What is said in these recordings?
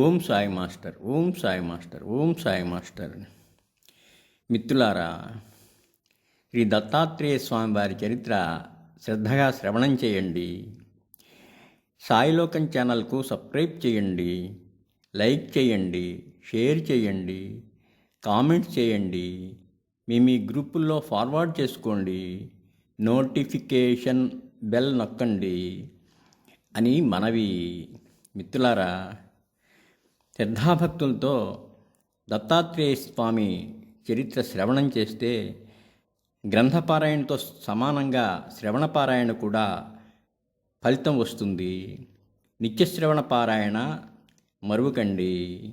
Om Sai master Om Sai master Om Sai master. మిత్రులారా శ్రీ దత్తాత్రేయ స్వామి వారి చరిత్ర శ్రద్ధగా శ్రవణం చేయండి. సాయిలోకం ఛానల్కు సబ్స్క్రైబ్ చేయండి లైక్ చేయండి షేర్ చేయండి కామెంట్స్ చేయండి. మీ మీ గ్రూపుల్లో ఫార్వర్డ్ చేసుకోండి. నోటిఫికేషన్ బెల్ నొక్కండి అని మనవి. మిత్రులారా శ్రద్ధాభక్తులతో దత్తాత్రేయ స్వామి చరిత్ర శ్రవణం చేస్తే గ్రంథపారాయణతో సమానంగా శ్రవణపారాయణ కూడా ఫలితం వస్తుంది. నిత్యశ్రవణ పారాయణ మరువకండి.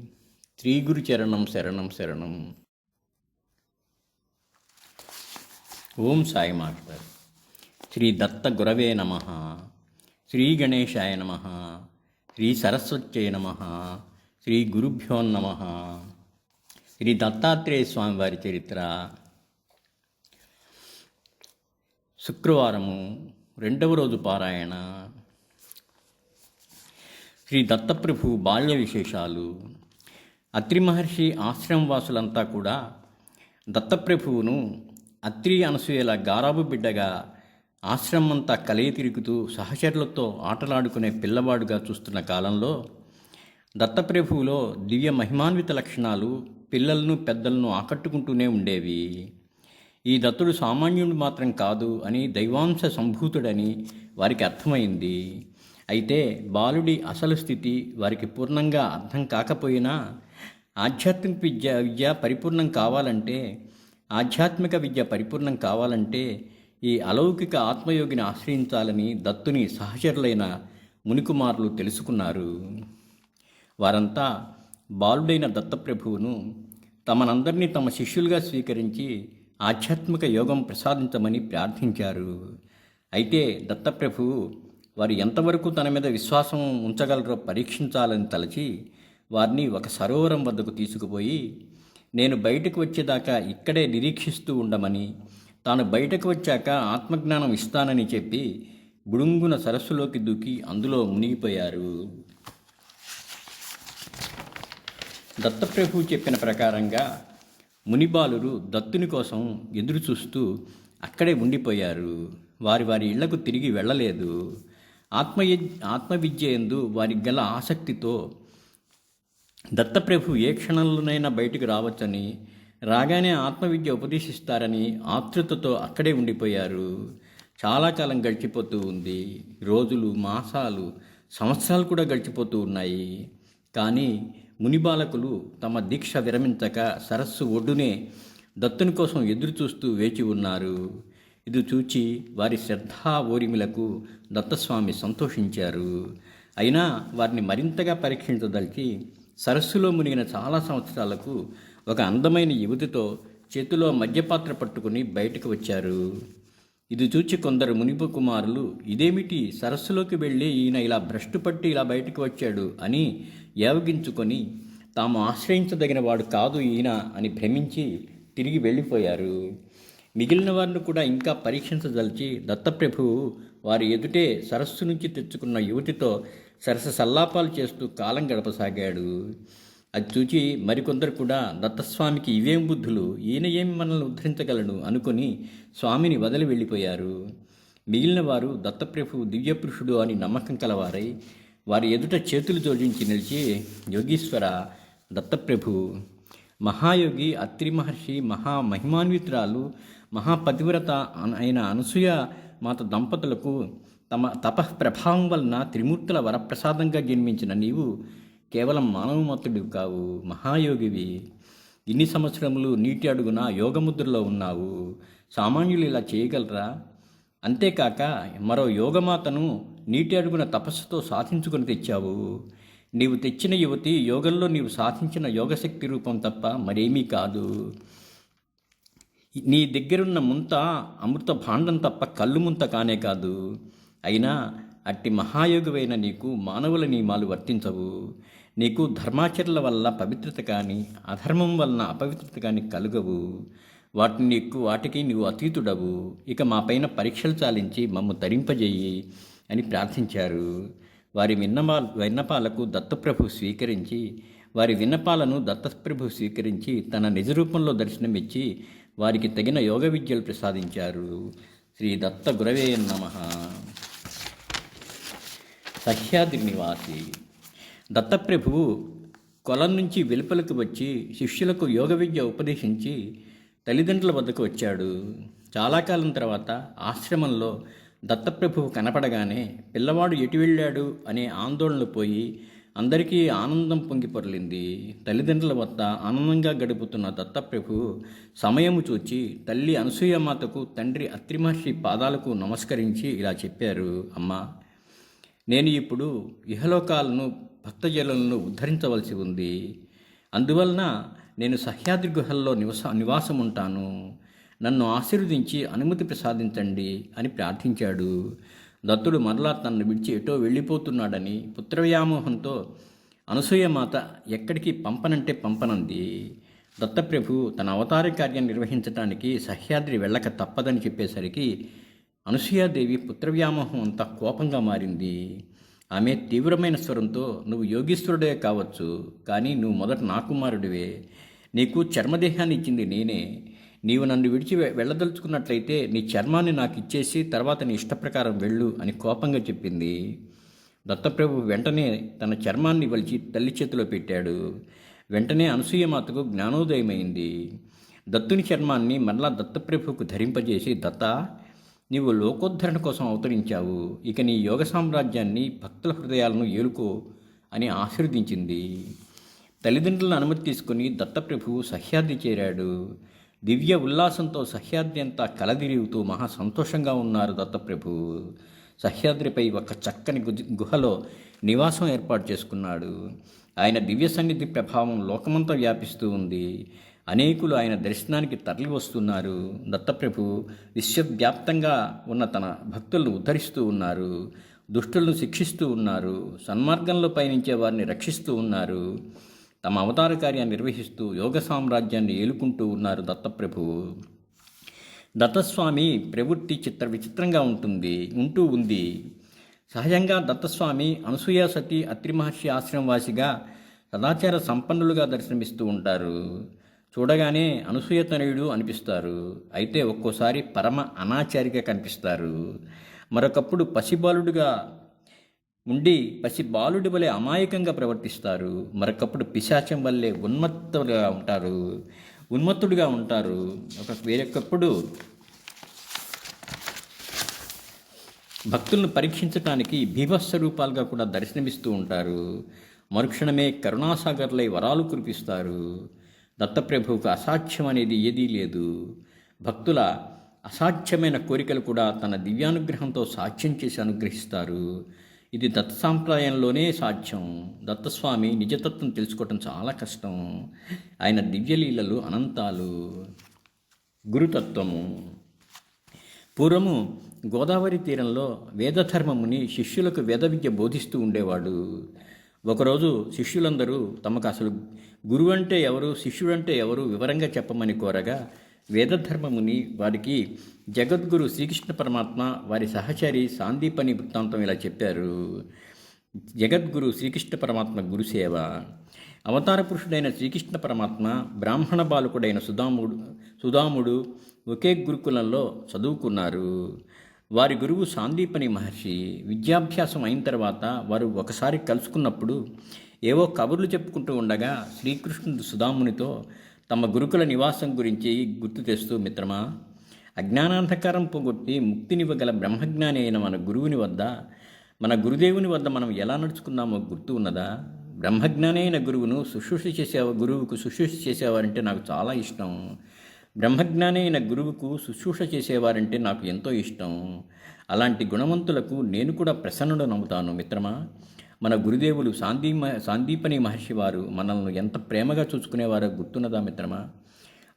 త్రిగురు చరణం శరణం శరణం. ఓం సాయి మాస్టర్. శ్రీ దత్త గురవే నమ. శ్రీ గణేశాయ నమ. శ్రీ సరస్వత్యై నమ. శ్రీ గురుభ్యో నమ. శ్రీ దత్తాత్రేయ స్వామి వారి చరిత్ర. శుక్రవారము రెండవ రోజు పారాయణ. శ్రీ దత్తప్రభు బాల్య విశేషాలు. అత్రి మహర్షి ఆశ్రమవాసులంతా కూడా దత్తప్రభువును అత్రి అనసూయల గారాబు బిడ్డగా ఆశ్రమమంతా కలయి తిరుగుతూ సహచరులతో ఆటలాడుకునే పిల్లవాడుగా చూస్తున్న కాలంలో దత్తప్రభువులో దివ్య మహిమాన్విత లక్షణాలు పిల్లలను పెద్దలను ఆకట్టుకుంటూనే ఉండేవి. ఈ దత్తుడు సామాన్యుడు మాత్రం కాదు అని దైవాంశ సంభూతుడని వారికి అర్థమైంది. అయితే బాలుడి అసలు స్థితి వారికి పూర్ణంగా అర్థం కాకపోయినా ఆధ్యాత్మిక విద్య విద్య పరిపూర్ణం కావాలంటే ఆధ్యాత్మిక విద్య పరిపూర్ణం కావాలంటే ఈ అలౌకిక ఆత్మయోగిని ఆశ్రయించాలని దత్తుని సహచరులైన మునికుమారులు తెలుసుకున్నారు. వారంతా బాలుడైన దత్తప్రభువును తమనందరినీ తమ శిష్యులుగా స్వీకరించి ఆధ్యాత్మిక యోగం ప్రసాదించమని ప్రార్థించారు. అయితే దత్తప్రభువు వారు ఎంతవరకు తన మీద విశ్వాసం ఉంచగలరో పరీక్షించాలని తలచి వారిని ఒక సరోవరం వద్దకు తీసుకుపోయి నేను బయటకు వచ్చేదాకా ఇక్కడే నిరీక్షిస్తూ ఉండమని తాను బయటకు వచ్చాక ఆత్మజ్ఞానం ఇస్తానని చెప్పి బుడుంగున సరస్సులోకి దూకి అందులో మునిగిపోయారు. దత్తప్రభు చెప్పిన ప్రకారంగా మునిబాలురు దత్తుని కోసం ఎదురు చూస్తూ అక్కడే ఉండిపోయారు. వారి వారి ఇళ్ళకు తిరిగి వెళ్ళలేదు. ఆత్మయ ఆత్మవిద్య ఎందు వారికి గల ఆసక్తితో దత్తప్రభు ఏ క్షణంలోనైనా బయటకు రావచ్చని రాగానే ఆత్మవిద్య ఉపదేశిస్తారని ఆతృతతో అక్కడే ఉండిపోయారు. చాలా కాలం గడిచిపోతూ ఉంది. రోజులు మాసాలు సంవత్సరాలు కూడా గడిచిపోతూ ఉన్నాయి. కానీ మునిబాలకులు తమ దీక్ష విరమించక సరస్సు ఒడ్డునే దత్తుని కోసం ఎదురు చూస్తూ వేచి ఉన్నారు. ఇది చూచి వారి శ్రద్ధా ఓరిమిలకు దత్తస్వామి సంతోషించారు. అయినా వారిని మరింతగా పరీక్షించదలిచి సరస్సులో మునిగిన చాలా సంవత్సరాలకు ఒక అందమైన యువతితో చేతిలో మద్యపాత్ర పట్టుకుని బయటకు వచ్చారు. ఇది చూచి కొందరు మునిపు కుమారులు ఇదేమిటి? సరస్సులోకి వెళ్ళి ఈయన ఇలా భ్రష్టు పట్టి ఇలా బయటకు వచ్చాడు అని ఏవగించుకొని తాము ఆశ్రయించదగిన వాడు కాదు ఈయన అని భ్రమించి తిరిగి వెళ్ళిపోయారు. మిగిలిన వారిని కూడా ఇంకా పరీక్షించదలిచి దత్తప్రభువు వారి ఎదుటే సరస్సు నుంచి తెచ్చుకున్న యువతితో సరస సల్లాపాలు చేస్తూ కాలం గడపసాగాడు. అది చూచి మరికొందరు కూడా దత్తస్వామికి ఇవేం బుద్ధులు ఈయన ఏమి మనల్ని ఉద్ధరించగలడు అనుకుని స్వామిని వదిలి వెళ్ళిపోయారు. మిగిలిన వారు దత్తప్రభు దివ్యపురుషుడు అని నమ్మకం కలవారై వారి ఎదుట చేతులు జోడించి నిలిచి యోగీశ్వర దత్తప్రభు మహాయోగి అత్రి మహర్షి మహామహిమాన్వితురాలు మహాపతివ్రత అయిన అనసూయ మాత దంపతులకు తమ తపః ప్రభావం వలన త్రిమూర్తుల వరప్రసాదంగా జన్మించిన నీవు కేవలం మానవమతుడు కావు మహాయోగివి. ఇన్ని సంవత్సరములు నీటి అడుగున యోగముద్రలో ఉన్నావు. సామాన్యులు ఇలా చేయగలరా? అంతేకాక మరో యోగమాతను నీటి అడుగున తపస్సుతో సాధించుకొని తెచ్చావు. నీవు తెచ్చిన యువతి యోగంలో నీవు సాధించిన యోగశక్తి రూపం తప్ప మరేమీ కాదు. నీ దగ్గరున్న ముంత అమృత భాండం తప్ప కళ్ళు ముంత కానే కాదు. అయినా అట్టి మహాయోగువైన నీకు మానవుల నియమాలు వర్తించవు. నీకు ధర్మాచరణ వల్ల పవిత్రత కానీ అధర్మం వలన అపవిత్రత కానీ కలుగవు. వాటిని నీకు వాటికి నీవు అతీతుడవు. ఇక మా పైన పరీక్షలు చాలించి మమ్ము తరింపజేయి అని ప్రార్థించారు. వారి విన్నపా విన్నపాలకు దత్తప్రభు స్వీకరించి వారి విన్నపాలను దత్తప్రభు స్వీకరించి తన నిజ రూపంలో దర్శనమిచ్చి వారికి తగిన యోగ విద్యలు ప్రసాదించారు. శ్రీ దత్త గురవే నమ. సహ్యాద్రి నివాసి దత్తప్రభువు కొలం నుంచి వెలుపలకు వచ్చి శిష్యులకు యోగ విద్య ఉపదేశించి తల్లిదండ్రుల వద్దకు వచ్చాడు. చాలా కాలం తర్వాత ఆశ్రమంలో దత్తప్రభువు కనపడగానే పిల్లవాడు ఎటు వెళ్ళాడు అనే ఆందోళన పోయి అందరికీ ఆనందం పొంగిపొరలింది తల్లిదండ్రుల వద్ద ఆనందంగా గడుపుతున్న దత్తప్రభు సమయము చూచి తల్లి అనసూయమాతకు తండ్రి అత్రిమహర్షి పాదాలకు నమస్కరించి ఇలా చెప్పారు అమ్మా నేను ఇప్పుడు ఇహలోకాలను భక్తజనులను ఉద్ధరించవలసి ఉంది. అందువలన నేను సహ్యాద్రి గుహల్లో నివస నివాసం ఉంటాను నన్ను ఆశీర్వదించి అనుమతి ప్రసాదించండి అని ప్రార్థించాడు. దత్తుడు మరలా తనను విడిచి ఎటో వెళ్ళిపోతున్నాడని పుత్రవ్యామోహంతో అనసూయమాత ఎక్కడికి పంపనంటే పంపనంది. దత్తప్రభు తన అవతార కార్యం నిర్వహించడానికి సహ్యాద్రి వెళ్ళక తప్పదని చెప్పేసరికి అనసూయాదేవి పుత్రవ్యామోహం అంతా కోపంగా మారింది. ఆమె తీవ్రమైన స్వరంతో నువ్వు యోగీశ్వరుడే కావచ్చు కానీ నువ్వు మొదట నా కుమారుడివే. నీకు చర్మదేహాన్ని ఇచ్చింది నేనే. నీవు నన్ను విడిచి వెళ్ళదలుచుకున్నట్లయితే నీ చర్మాన్ని నాకు ఇచ్చేసి తర్వాత నీ ఇష్టప్రకారం వెళ్ళు అని కోపంగా చెప్పింది. దత్తప్రభు వెంటనే తన చర్మాన్ని వలిచి తల్లి చేతిలో పెట్టాడు. వెంటనే అనసూయమాతకు జ్ఞానోదయమైంది. దత్తుని చర్మాన్ని మరలా దత్తప్రభువుకు ధరింపజేసి దత్త నీవు లోకోద్ధరణ కోసం అవతరించావు. ఇక నీ యోగ సామ్రాజ్యాన్ని భక్తుల హృదయాలను ఏలుకో అని ఆశీర్వదించింది. తల్లిదండ్రులను అనుమతి తీసుకుని దత్తప్రభువు సహ్యాద్రి చేరాడు. దివ్య ఉల్లాసంతో సహ్యాద్రి అంతా కలదిరుగుతూ మహా సంతోషంగా ఉన్నారు దత్తప్రభు. సహ్యాద్రిపై ఒక చక్కని గుహలో నివాసం ఏర్పాటు చేసుకున్నాడు. ఆయన దివ్య సన్నిధి ప్రభావం లోకమంతా వ్యాపిస్తూ ఉంది. అనేకులు ఆయన దర్శనానికి తరలి వస్తున్నారు దత్తప్రభు విశ్వవ్యాప్తంగా ఉన్న తన భక్తులను ఉద్ధరిస్తూ ఉన్నారు. దుష్టులను శిక్షిస్తూ ఉన్నారు. సన్మార్గంలో పయనించే వారిని రక్షిస్తూ ఉన్నారు. తమ అవతార కార్యాన్ని నిర్వహిస్తూ యోగ సామ్రాజ్యాన్ని ఏలుకుంటూ ఉన్నారు దత్తప్రభు. దత్తస్వామి ప్రవృత్తి చిత్ర విచిత్రంగా ఉంటుంది ఉంటూ ఉంది. సహజంగా దత్తస్వామి అనసూయ సతి అత్రి మహర్షి ఆశ్రమవాసిగా సదాచార సంపన్నులుగా దర్శనమిస్తూ ఉంటారు. చూడగానే అనసూయతనయుడు అనిపిస్తారు. అయితే ఒక్కోసారి పరమ అనాచారిగా కనిపిస్తారు. మరొకప్పుడు పసిబాలుడుగా ఉండి పసి బాలుడి వలె అమాయకంగా ప్రవర్తిస్తారు. మరొకప్పుడు పిశాచం వల్లే ఉన్మత్తులుగా ఉంటారు. ఉన్మత్తుడుగా ఉంటారు. ఒక వేరొకప్పుడు భక్తులను పరీక్షించటానికి భీభత్స రూపాలుగా కూడా దర్శనమిస్తూ ఉంటారు. మరుక్షణమే కరుణాసాగర్లై వరాలు కురిపిస్తారు. దత్తప్రభువుకు అసాధ్యం అనేది ఏదీ లేదు. భక్తుల అసాధ్యమైన కోరికలు కూడా తన దివ్యానుగ్రహంతో సాధ్యం చేసి అనుగ్రహిస్తారు. ఇది దత్త సాంప్రదాయంలోనే సాధ్యం. దత్తస్వామి నిజతత్వం తెలుసుకోవటం చాలా కష్టం. ఆయన దివ్యలీలలు అనంతాలు. గురుతత్వము. పూర్వము గోదావరి తీరంలో వేదధర్మముని శిష్యులకు వేద విద్య బోధిస్తూ ఉండేవాడు. ఒకరోజు శిష్యులందరూ తమకు అసలు గురువు అంటే ఎవరు శిష్యుడంటే ఎవరు వివరంగా చెప్పమని కోరగా వేదధర్మముని వారికి జగద్గురు శ్రీకృష్ణ పరమాత్మ వారి సహచరి సాందీపని వృత్తాంతం ఇలా చెప్పారు. జగద్గురు శ్రీకృష్ణ పరమాత్మ గురుసేవ అవతార పురుషుడైన శ్రీకృష్ణ పరమాత్మ బ్రాహ్మణ బాలకుడైన సుధాముడు సుధాముడు ఒకే గురుకులంలో చదువుకున్నారు. వారి గురువు సాందీపని మహర్షి విద్యాభ్యాసం అయిన తర్వాత వారు ఒకసారి కలుసుకున్నప్పుడు ఏవో కబుర్లు చెప్పుకుంటూ ఉండగా శ్రీకృష్ణుడు సుధామునితో తమ గురుకుల నివాసం గురించి గుర్తు తెస్తూ మిత్రమా అజ్ఞానాంధకారం పోగొట్టి ముక్తినివ్వగల బ్రహ్మజ్ఞాని అయిన మన గురువుని వద్ద మన గురుదేవుని వద్ద మనం ఎలా నడుచుకున్నామో గుర్తు ఉన్నదా? బ్రహ్మజ్ఞాని అయిన గురువును శుశ్రూష చేసే గురువుకు శుశ్రూష చేసేవారంటే నాకు చాలా ఇష్టం. బ్రహ్మజ్ఞాని అయిన గురువుకు శుశ్రూష చేసేవారంటే నాకు ఎంతో ఇష్టం. అలాంటి గుణవంతులకు నేను కూడా ప్రసన్నుడు నమ్ముతాను మిత్రమా. మన గురుదేవులు సాందీ సాందీపని మహర్షి వారు మనల్ని ఎంత ప్రేమగా చూసుకునేవారో గుర్తున్నదా మిత్రమా.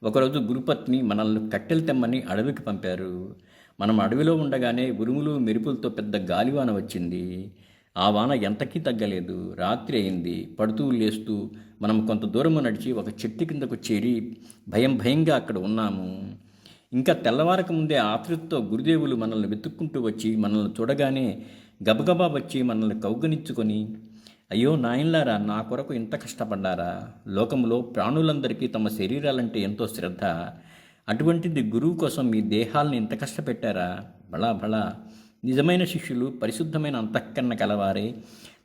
ఒకరోజు గురుపత్ని మనల్ని కట్టెలు తెమ్మని అడవికి పంపారు. మనం అడవిలో ఉండగానే ఉరుములు మెరుపులతో పెద్ద గాలివాన వచ్చింది. ఆ వాన ఎంతకీ తగ్గలేదు. రాత్రి అయింది. పడుతూ లేస్తూ మనం కొంత దూరము నడిచి ఒక చెట్టు కిందకు చేరి భయం భయంగా అక్కడ ఉన్నాము. ఇంకా తెల్లవారక ముందే ఆతృతతో గురుదేవులు మనల్ని వెతుక్కుంటూ వచ్చి మనల్ని చూడగానే గబగబా వచ్చి మనల్ని కౌగనించుకొని అయ్యో నాయన్లారా నా కొరకు ఇంత కష్టపడ్డారా? లోకంలో ప్రాణులందరికీ తమ శరీరాలంటే ఎంతో శ్రద్ధ. అటువంటిది గురువు కోసం మీ దేహాల్ని ఇంత కష్టపెట్టారా? బళా బళా. నిజమైన శిష్యులు పరిశుద్ధమైన అంతఃకరణ కలవారే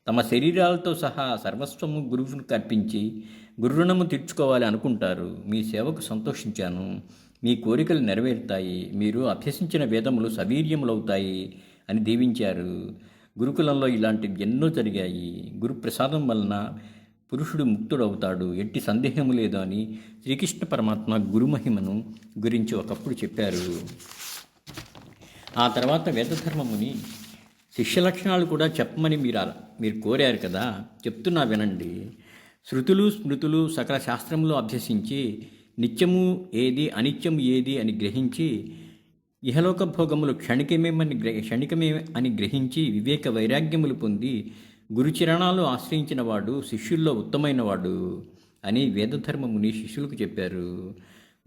తమ శరీరాలతో సహా సర్వస్వము గురువును కర్పించి గురుణము తీర్చుకోవాలి అనుకుంటారు. మీ సేవకు సంతోషించాను. మీ కోరికలు నెరవేరుతాయి. మీరు అభ్యసించిన వేదములు సవీర్యములవుతాయి అని దీవించారు. గురుకులంలో ఇలాంటివి ఎన్నో జరిగాయి. గురు ప్రసాదం వలన పురుషుడు ముక్తుడవుతాడు. ఎట్టి సందేహము లేదు అని శ్రీకృష్ణ పరమాత్మ గురుమహిమను గురించి ఒకప్పుడు చెప్పారు. ఆ తర్వాత వేదధర్మముని శిష్య లక్షణాలు కూడా చెప్పమని మీరు మీరు కోరారు కదా. చెప్తున్నా వినండి. శృతులు స్మృతులు సకల శాస్త్రములు అభ్యసించి నిత్యము ఏది అనిత్యం ఏది అని గ్రహించి ఇహలోక భోగములు క్షణికమేమని గ్రహ క్షణికమే అని గ్రహించి వివేక వైరాగ్యములు పొంది గురుచరణాలు ఆశ్రయించిన వాడు శిష్యుల్లో ఉత్తమైనవాడు అని వేదధర్మముని శిష్యులకు చెప్పారు.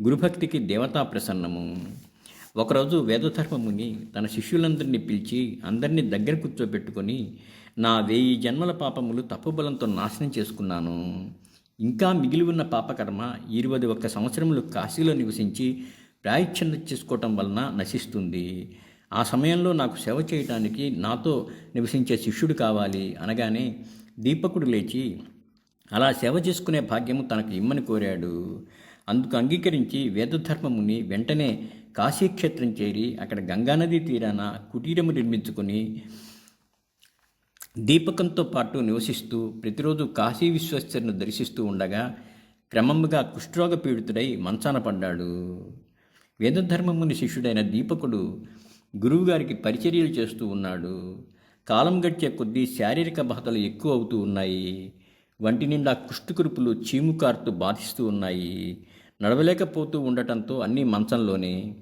గురుభక్తికి దేవతా ప్రసన్నము. ఒకరోజు వేదధర్మముని తన శిష్యులందరినీ పిలిచి అందరినీ దగ్గర కూర్చోబెట్టుకొని నా వెయ్యి జన్మల పాపములు తప్పుబలంతో నాశనం చేసుకున్నాను. ఇంకా మిగిలి ఉన్న పాపకర్మ ఇరవై ఒక్క సంవత్సరములు కాశీలో నివసించి ప్రాయచ్ఛన్న చేసుకోవటం వలన నశిస్తుంది. ఆ సమయంలో నాకు సేవ చేయటానికి నాతో నివసించే శిష్యుడు కావాలి అనగానే దీపకుడు లేచి అలా సేవ చేసుకునే భాగ్యము తనకు ఇమ్మని కోరాడు. అందుకు అంగీకరించి వేదధర్మముని వెంటనే కాశీక్షేత్రం చేరి అక్కడ గంగానది తీరాన కుటీరము నిర్మించుకొని దీపకంతో పాటు నివసిస్తూ ప్రతిరోజు కాశీ విశ్వేశ్వరుని దర్శిస్తూ ఉండగా క్రమముగా కుష్ఠరోగ పీడితుడై మంచాన పడ్డాడు. వేదధర్మముని శిష్యుడైన దీపకుడు గురువుగారికి పరిచర్యలు చేస్తూ ఉన్నాడు. కాలం గడిచే కొద్దీ శారీరక బాధలు ఎక్కువ అవుతూ ఉన్నాయి. వంటి నిండా కుష్ఠకురుపులు చీము కారుతూ బాధిస్తూ ఉన్నాయి. నడవలేకపోతూ ఉండటంతో అన్నీ మంచంలోనే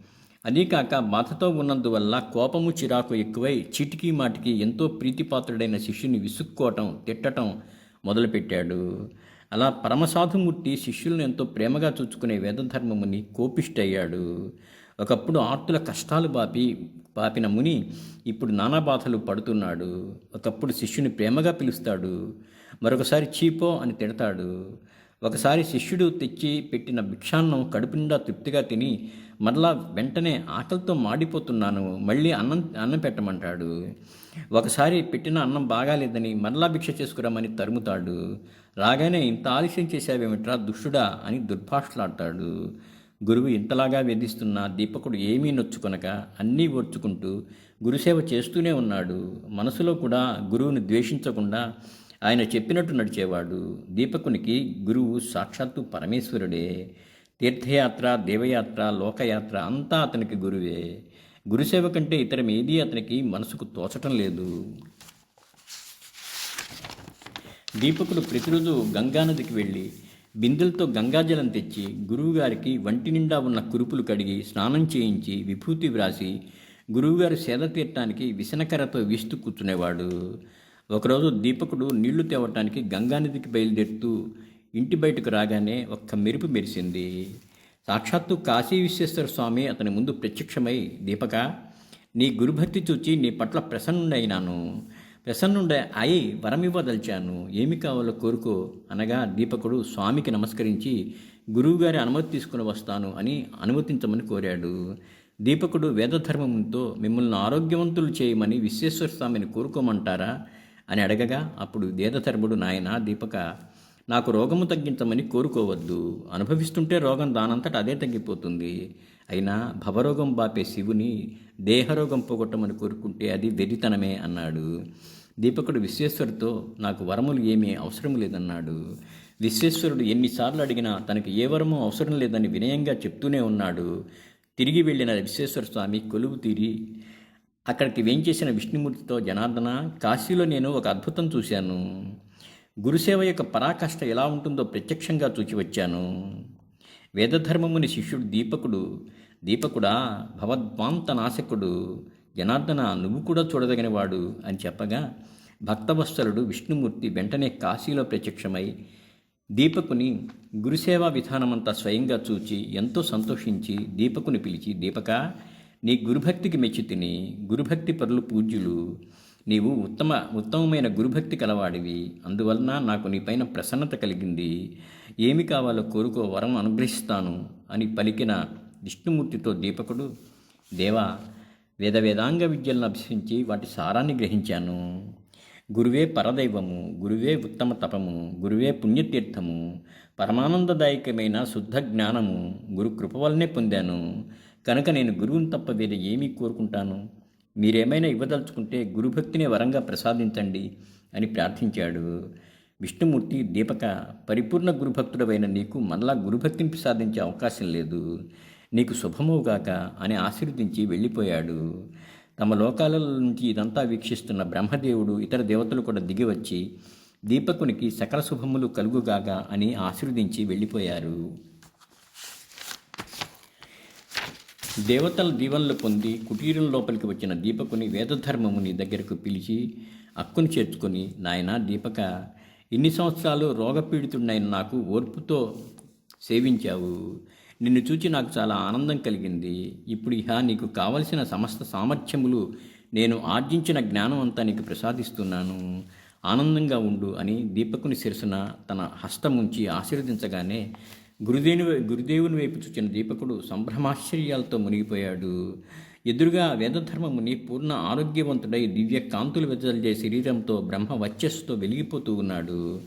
అదీకాక బాధతో ఉన్నందువల్ల కోపము చిరాకు ఎక్కువై చిటికీ మాటికి ఎంతో ప్రీతిపాత్రుడైన శిష్యుని విసుక్కోవటం తిట్టటం మొదలుపెట్టాడు. అలా పరమసాధుమూర్తి శిష్యులను ఎంతో ప్రేమగా చూచుకునే వేదధర్మముని కోపిష్టయ్యాడు. ఒకప్పుడు ఆర్తుల కష్టాలు బాపి పాపిన ముని ఇప్పుడు నానా బాధలు పడుతున్నాడు. ఒకప్పుడు శిష్యుని ప్రేమగా పిలుస్తాడు. మరొకసారి చీపో అని తిడతాడు. ఒకసారి శిష్యుడు తెచ్చి పెట్టిన భిక్షాన్నం కడుపు నిండా తృప్తిగా తిని మరలా వెంటనే ఆకలితో మాడిపోతున్నాను మళ్ళీ అన్నం అన్నం పెట్టమంటాడు. ఒకసారి పెట్టిన అన్నం బాగాలేదని మరలా భిక్ష చేసుకురమ్మని తరుముతాడు. రాగానే ఇంత ఆలస్యం చేశావేమిట్రా దుష్టుడా అని దుర్భాషలాడతాడు. గురువు ఇంతలాగా వేధిస్తున్న దీపకుడు ఏమీ నొచ్చుకొనక అన్నీ ఓర్చుకుంటూ గురుసేవ చేస్తూనే ఉన్నాడు. మనసులో కూడా గురువుని ద్వేషించకుండా ఆయన చెప్పినట్టు నడిచేవాడు. దీపకునికి గురువు సాక్షాత్తు పరమేశ్వరుడే. తీర్థయాత్ర దేవయాత్ర లోకయాత్ర అంతా అతనికి గురువే. గురుసేవ కంటే ఇతరం ఏదీ అతనికి మనసుకు తోచటం లేదు. దీపకుడు ప్రతిరోజు గంగానదికి వెళ్ళి బిందెలతో గంగాజలం తెచ్చి గురువుగారికి వంటి నిండా ఉన్న కురుపులు కడిగి స్నానం చేయించి విభూతి వ్రాసి గురువుగారి సేద తీర్థానికి విసనకరతో వీస్తూ కూర్చునేవాడు. ఒకరోజు దీపకుడు నీళ్ళు తేవటానికి గంగానదికి బయలుదేరుతూ ఇంటి బయటకు రాగానే ఒక్క మెరుపు మెరిసింది. సాక్షాత్తు కాశీ విశ్వేశ్వర స్వామి అతని ముందు ప్రత్యక్షమై దీపక నీ గురుభక్తి చూచి నీ పట్ల ప్రసన్నుడైనాను. ప్రసన్నుండే అయి వరమివ్వదలిచాను ఏమి కావాలో కోరుకో అనగా దీపకుడు స్వామికి నమస్కరించి గురువుగారి అనుమతి తీసుకుని వస్తాను అని అనుమతించమని కోరాడు. దీపకుడు వేదధర్మంతో మిమ్మల్ని ఆరోగ్యవంతులు చేయమని విశ్వేశ్వర స్వామిని కోరుకోమంటారా? అని అడగగా అప్పుడు వేదధర్ముడు నాయన దీపక నాకు రోగము తగ్గించమని కోరుకోవద్దు. అనుభవిస్తుంటే రోగం దానంతట అదే తగ్గిపోతుంది. అయినా భవరోగం బాపే శివుని దేహరోగం పోగొట్టమని కోరుకుంటే అది వెరితనమే అన్నాడు. దీపకుడు విశ్వేశ్వరుతో నాకు వరములు ఏమీ అవసరం లేదన్నాడు. విశ్వేశ్వరుడు ఎన్నిసార్లు అడిగినా తనకు ఏ వరము అవసరం లేదని వినయంగా చెప్తూనే ఉన్నాడు. తిరిగి వెళ్ళిన విశ్వేశ్వర స్వామి కొలువు తీరి అక్కడికి వేంచేసిన విష్ణుమూర్తితో జనార్దన కాశీలో నేను ఒక అద్భుతం చూశాను. గురుసేవ యొక్క పరాకాష్ఠ ఎలా ఉంటుందో ప్రత్యక్షంగా చూచి వచ్చాను. వేదధర్మముని శిష్యుడు దీపకుడు. దీపకుడా భవద్వాంత నాశకుడు జనార్దన నువ్వు కూడా చూడదగినవాడు అని చెప్పగా భక్తవత్సలుడు విష్ణుమూర్తి వెంటనే కాశీలో ప్రత్యక్షమై దీపకుని గురుసేవా విధానమంతా స్వయంగా చూచి ఎంతో సంతోషించి దీపకుని పిలిచి దీపక నీ గురుభక్తికి మెచ్చి తిని గురుభక్తి పరులు పూజ్యులు నీవు ఉత్తమ ఉత్తమమైన గురుభక్తి కలవాడివి. అందువలన నాకు నీపైన ప్రసన్నత కలిగింది. ఏమి కావాలో కోరుకో వరం అనుగ్రహిస్తాను అని పలికిన విష్ణుమూర్తితో దీపకుడు దేవా వేద వేదాంగ విద్యలను అభ్యసించి వాటి సారాన్ని గ్రహించాను. గురువే పరదైవము గురువే ఉత్తమ తపము గురువే పుణ్యతీర్థము పరమానందదాయకమైన శుద్ధ జ్ఞానము గురు కృప వల్లనే పొందాను. కనుక నేను గురువుని తప్ప వేరే ఏమీ కోరుకుంటాను? మీరేమైనా ఇవ్వదలుచుకుంటే గురుభక్తిని వరంగా ప్రసాదించండి అని ప్రార్థించాడు. విష్ణుమూర్తి దీపక పరిపూర్ణ గురుభక్తుడవైన నీకు మళ్ళా గురుభక్తిని ప్రసాదించే అవకాశం లేదు. నీకు శుభమవుగాక అని ఆశీర్వదించి వెళ్ళిపోయాడు. తమ లోకాల నుంచి ఇదంతా వీక్షిస్తున్న బ్రహ్మదేవుడు ఇతర దేవతలు కూడా దిగివచ్చి దీపకునికి సకల శుభములు కలుగుగాక అని ఆశీర్వదించి వెళ్ళిపోయారు. దేవతల దీవెనలు పొంది కుటీరం లోపలికి వచ్చిన దీపకుని వేదధర్మముని దగ్గరకు పిలిచి అక్కును చేర్చుకొని నాయన దీపక ఇన్ని సంవత్సరాలు రోగపీడితుడైన నాకు ఓర్పుతో సేవించావు. నిన్ను చూచి నాకు చాలా ఆనందం కలిగింది. ఇప్పుడు ఇహ నీకు కావలసిన సమస్త సామర్థ్యములు నేను ఆర్జించిన జ్ఞానం అంతా నీకు ప్రసాదిస్తున్నాను. ఆనందంగా ఉండు అని దీపకుని శిరసున తన హస్తముంచి ఆశీర్వదించగానే గురుదేవుని గురుదేవుని వైపు చూచిన దీపకుడు సంభ్రమాశ్చర్యాలతో మునిగిపోయాడు. ఎదురుగా వేదధర్మముని పూర్ణ ఆరోగ్యవంతుడై దివ్య కాంతులు వెదజల్చే శరీరంతో బ్రహ్మ వచ్చస్సుతో వెలిగిపోతూ ఉన్నాడు.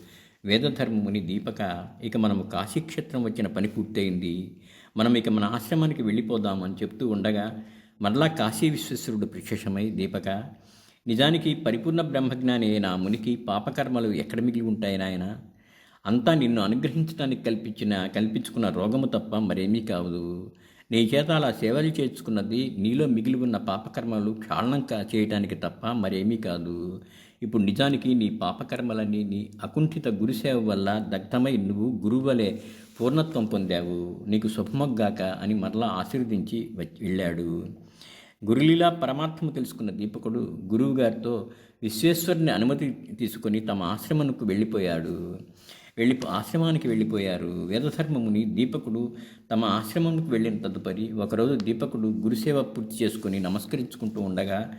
వేదధర్మముని దీపక ఇక మనము కాశీక్షేత్రం వచ్చిన పని పూర్తయింది. మనం ఇక మన ఆశ్రమానికి వెళ్ళిపోదామని చెప్తూ ఉండగా మరలా కాశీ విశ్వేశ్వరుడు ప్రత్యక్షమై దీపక నిజానికి పరిపూర్ణ బ్రహ్మజ్ఞాని అయిన మునికి పాపకర్మలు ఎక్కడ మిగిలి ఉంటాయి నాయన? అంతా నిన్ను అనుగ్రహించడానికి కల్పించిన కల్పించుకున్న రోగము తప్ప మరేమీ కాదు. నీ చేత అలా సేవలు చేర్చుకున్నది నీలో మిగిలి ఉన్న పాపకర్మలు క్షాళనం చేయటానికి తప్ప మరేమీ కాదు. ఇప్పుడు నిజానికి నీ పాపకర్మలన్నీ నీ అకుంఠిత గురుసేవ వల్ల దగ్ధమై నువ్వు గురువలే పూర్ణత్వం పొందావు. నీకు శుభమగ్గాక అని మరలా ఆశీర్వదించి వెళ్ళాడు. గురులీలా పరమార్థము తెలుసుకున్న దీపకుడు గురువుగారితో విశ్వేశ్వరుని అనుమతి తీసుకొని తమ ఆశ్రమంకు వెళ్ళిపోయాడు. వెళ్ళి ఆశ్రమానికి వెళ్ళిపోయారు. వేదధర్మముని దీపకుడు తమ ఆశ్రమంకు వెళ్ళిన తదుపరి ఒకరోజు దీపకుడు గురుసేవ పూర్తి చేసుకుని నమస్కరించుకుంటూ ఉండగా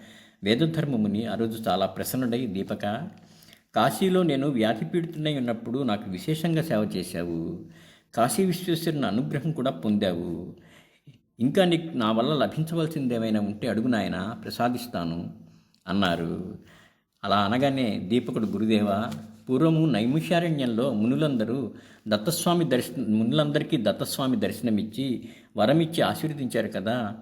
వేదధర్మముని ఆ రోజు చాలా ప్రసన్నుడై దీపక కాశీలో నేను వ్యాధి పీడితున్నై ఉన్నప్పుడు నాకు విశేషంగా సేవ చేశావు. కాశీ విశ్వేశ్వరుని అనుగ్రహం కూడా పొందావు. ఇంకా నీకు నా వల్ల లభించవలసింది ఏమైనా ఉంటే అడుగు నాయన ప్రసాదిస్తాను అన్నారు. అలా అనగానే దీపకుడు గురుదేవా పూర్వము నైమిషారణ్యంలో మునులందరూ దత్తస్వామి దర్శన మునులందరికీ దత్తస్వామి దర్శనమిచ్చి వరమిచ్చి ఆశీర్వదించారు కదా.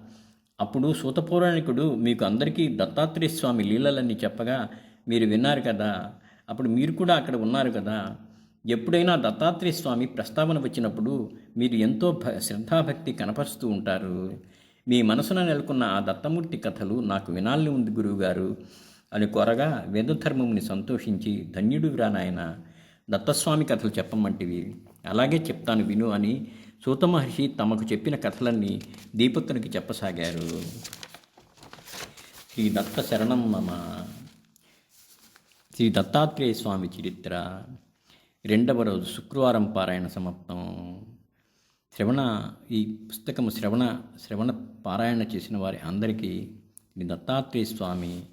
అప్పుడు సూతపౌరాణికుడు మీకు అందరికీ దత్తాత్రేయ స్వామి లీలలన్నీ చెప్పగా మీరు విన్నారు కదా. అప్పుడు మీరు కూడా అక్కడ ఉన్నారు కదా. ఎప్పుడైనా దత్తాత్రేయ స్వామి ప్రస్తావన వచ్చినప్పుడు మీరు ఎంతో భ శ్రద్ధాభక్తి కనపరుస్తూ ఉంటారు. మీ మనసున నెలకొన్న ఆ దత్తమూర్తి కథలు నాకు వినాలని ఉంది గురువుగారు. అని కొరగా వేదధర్మముని సంతోషించి ధన్యుడు నాయన దత్తస్వామి కథలు చెప్పమంటివి. అలాగే చెప్తాను విను అని సూత మహర్షి తమకు చెప్పిన కథలన్నీ దీపకునికి చెప్పసాగారు. శ్రీ దత్త శరణం మమ. శ్రీ దత్తాత్రేయ స్వామి చరిత్ర. రెండవ రోజు శుక్రవారం పారాయణ సమాప్తం. శ్రవణ ఈ పుస్తకము శ్రవణ శ్రవణ పారాయణ చేసిన వారి అందరికీ శ్రీ దత్తాత్రేయ స్వామి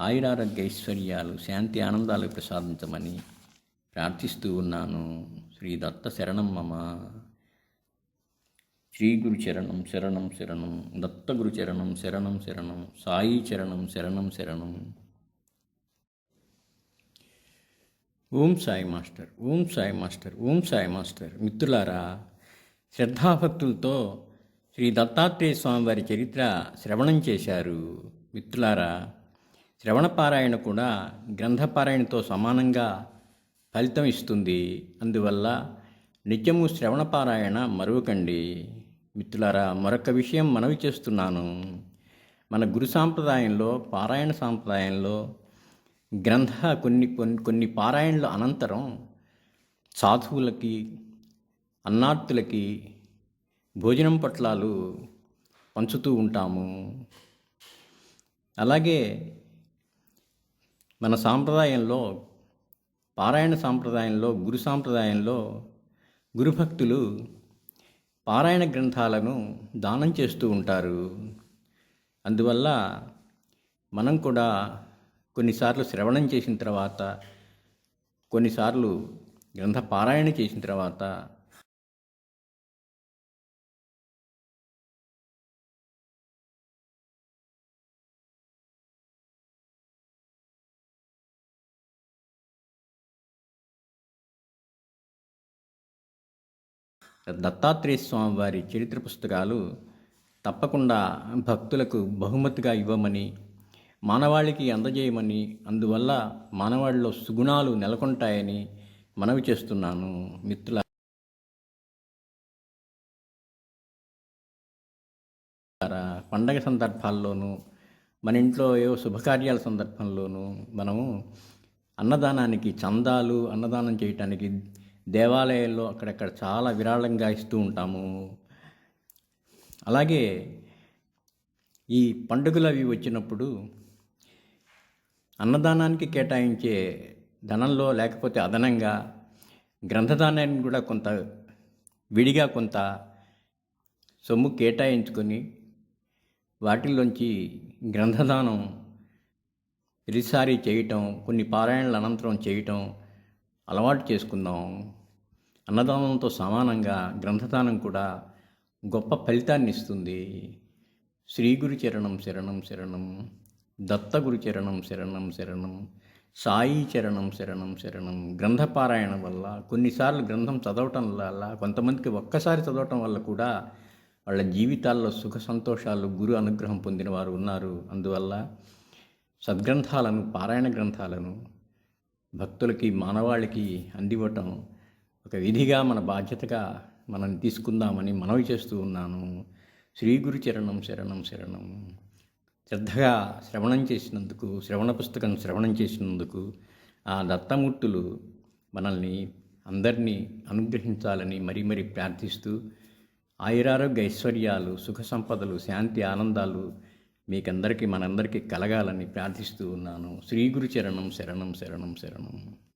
ఆయురారోగ్య ఐశ్వర్యాలు శాంతి ఆనందాలు ప్రసాదించమని ప్రార్థిస్తూ ఉన్నాను. శ్రీ దత్త శరణం మమ. శ్రీ గురు చరణం శరణం శరణం. దత్త గురు చరణం శరణం శరణం. సాయి చరణం శరణం శరణం. ఓం సాయి మాస్టర్ ఓం సాయి మాస్టర్ ఓం సాయి మాస్టర్. మిత్రులారా శ్రద్ధాభక్తులతో శ్రీ దత్తాత్రేయ స్వామి వారి చరిత్ర శ్రవణం చేశారు. మిత్రులారా శ్రవణపారాయణ కూడా గ్రంథపారాయణతో సమానంగా ఫలితం ఇస్తుంది. అందువల్ల నిత్యము శ్రవణ పారాయణ మరువకండి. మిత్రులారా మరొక విషయం మనవి చేస్తున్నాను. మన గురు సాంప్రదాయంలో పారాయణ సాంప్రదాయంలో గ్రంథ కొన్ని కొన్ని కొన్ని పారాయణల అనంతరం సాధువులకి అన్నార్థులకి భోజనం పట్లాలు పంచుతూ ఉంటాము. అలాగే మన సాంప్రదాయంలో పారాయణ సాంప్రదాయంలో గురు సాంప్రదాయంలో గురుభక్తులు పారాయణ గ్రంథాలను దానం చేస్తూ ఉంటారు. అందువల్ల మనం కూడా కొన్నిసార్లు శ్రవణం చేసిన తర్వాత కొన్నిసార్లు గ్రంథ పారాయణ చేసిన తర్వాత దత్తాత్రేయ స్వామి వారి చరిత్ర పుస్తకాలు తప్పకుండా భక్తులకు బహుమతిగా ఇవ్వమని మానవాళికి అందజేయమని అందువల్ల మానవాళిలో సుగుణాలు నెలకొంటాయని మనవి చేస్తున్నాను. మిత్రుల పండగ సందర్భాల్లోనూ మన ఇంట్లో ఏవో శుభకార్యాల సందర్భంలోనూ మనము అన్నదానానికి చందాలు అన్నదానం చేయటానికి దేవాలయాల్లో అక్కడక్కడ చాలా విరాళంగా ఇస్తూ ఉంటాము. అలాగే ఈ పండుగలు అవి వచ్చినప్పుడు అన్నదానానికి కేటాయించే ధనంలో లేకపోతే అదనంగా గ్రంథదానాన్ని కూడా కొంత విడిగా కొంత సొమ్ము కేటాయించుకొని వాటిల్లోంచి గ్రంథదానం రిసారీ చేయటం కొన్ని పారాయణల అనంతరం చేయటం అలవాటు చేసుకుందాం. అన్నదానంతో సమానంగా గ్రంథదానం కూడా గొప్ప ఫలితాన్ని ఇస్తుంది. శ్రీ గురు చరణం శరణం శరణం దత్త గురు చరణం శరణం శరణం సాయి చరణం శరణం శరణం గ్రంథపారాయణ వల్ల కొన్నిసార్లు గ్రంథం చదవటం వల్ల కొంతమందికి ఒక్కసారి చదవటం వల్ల కూడా వాళ్ళ జీవితాల్లో సుఖ సంతోషాలు గురు అనుగ్రహం పొందిన వారు ఉన్నారు. అందువల్ల సద్గ్రంథాలను పారాయణ గ్రంథాలను భక్తులకి మానవాళికి అందివ్వటం ఒక విధిగా మన బాధ్యతగా మనం తీసుకుందామని మనవి చేస్తూ ఉన్నాను. శ్రీ గురు చరణం శరణం శరణం. శ్రద్ధగా శ్రవణం చేసినందుకు శ్రవణ పుస్తకం శ్రవణం చేసినందుకు ఆ దత్తమూర్తులు మనల్ని అందరినీ అనుగ్రహించాలని మరీ మరీ ప్రార్థిస్తూ ఆయురారోగ్య ఐశ్వర్యాలు సుఖ సంపదలు శాంతి ఆనందాలు మీకందరికీ మనందరికీ కలగాలని ప్రార్థిస్తూ ఉన్నాను. శ్రీ గురు చరణం శరణం శరణం శరణం.